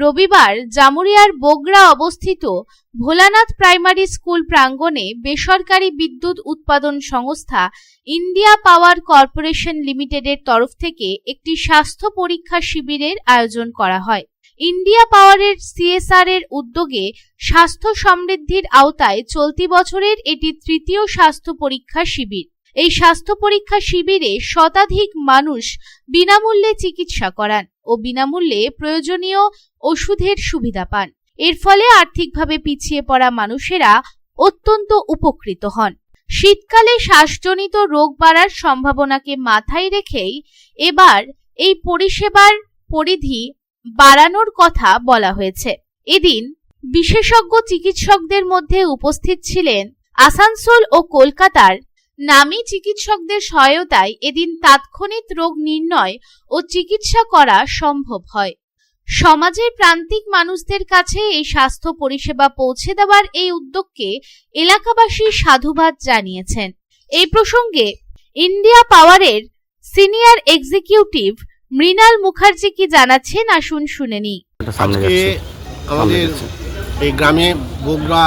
রবিবার জামুরিয়ার বগরা অবস্থিত Bholanath primary school প্রাঙ্গণে বেসরকারি বিদ্যুৎ উৎপাদন সংস্থা ইন্ডিয়া পাওয়ার কর্পোরেশন লিমিটেডের তরফ থেকে একটি স্বাস্থ্য পরীক্ষা শিবিরের আয়োজন করা হয়। ইন্ডিয়া পাওয়ারের সিএসআর এর উদ্যোগে স্বাস্থ্য সমৃদ্ধির আওতায় চলতি বছরের এটি তৃতীয় স্বাস্থ্য পরীক্ষা শিবির। এই স্বাস্থ্য পরীক্ষা শিবিরে শতাধিক মানুষ বিনামূল্যে চিকিৎসা করান। ও বিনামূল্যে প্রয়োজনীয় ওষুধের সুবিধা পান। এর ফলে আর্থিকভাবে পিছিয়ে পড়া মানুষেরা অত্যন্ত উপকৃত হন। শীতকালে শ্বাসজনিত রোগ বাড়ার সম্ভাবনাকে মাথায় রেখেই এবার এই পরিষেবার পরিধি বাড়ানোর কথা বলা হয়েছে। এদিন বিশেষজ্ঞ চিকিৎসকদের মধ্যে উপস্থিত ছিলেন আসানসোল ও কলকাতার নামী চিকিৎসকদের সহায়তায় এদিন তাৎক্ষণিক রোগ নির্ণয় ও চিকিৎসা করা সম্ভব হয়। সমাজের প্রান্তিক মানুষদের কাছে এই স্বাস্থ্য পরিষেবা পৌঁছে দেওয়ার এই উদ্যোগকে এলাকাবাসী সাধুবাদ জানিয়েছেন। এই প্রসঙ্গে ইন্ডিয়া পাওয়ারের সিনিয়র এক্সিকিউটিভ মৃণাল মুখার্জি কি জানাচ্ছেন আসুন শুনে সামনে আজকে আমাদের এই গ্রামে বগুড়া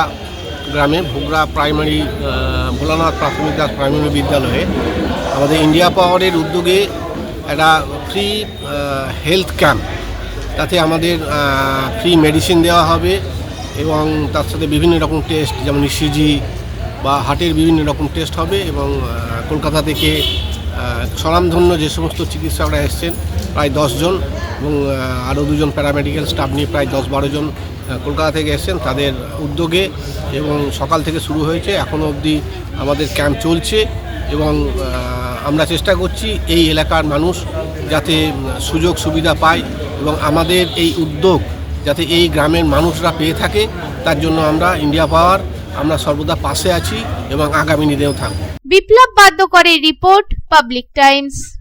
গ্রামে ভোগড়া প্রাইমারি ভোলানাথ প্রাথমিক দাস প্রাইমারি বিদ্যালয়ে আমাদের ইন্ডিয়া পাওয়ারের উদ্যোগে একটা ফ্রি হেলথ ক্যাম্প তাতে আমাদের ফ্রি মেডিসিন দেওয়া হবে এবং তার সাথে বিভিন্ন রকম টেস্ট যেমন ইসিজি বা হার্টের বিভিন্ন রকম টেস্ট হবে এবং কলকাতা থেকে স্বনামধন্য যে সমস্ত চিকিৎসকরা এসছেন, প্রায় দশজন এবং আরও দুজন প্যারামেডিক্যাল স্টাফ নিয়ে প্রায় দশ জন কলকাতা থেকে এসছেন তাদের উদ্যোগে এবং সকাল থেকে শুরু হয়েছে এখনও অবধি আমাদের ক্যাম্প চলছে এবং আমরা চেষ্টা করছি এই এলাকার মানুষ যাতে সুযোগ সুবিধা পায় এবং আমাদের এই উদ্যোগ যাতে এই গ্রামের মানুষরা পেয়ে থাকে, তার জন্য আমরা ইন্ডিয়া পাওয়ার আমরা সর্বদা পাশে আছি এবং আগামী দিনেও থাকব। বিপ্লব বাধ্য বাদ্যকরের report, Public Times.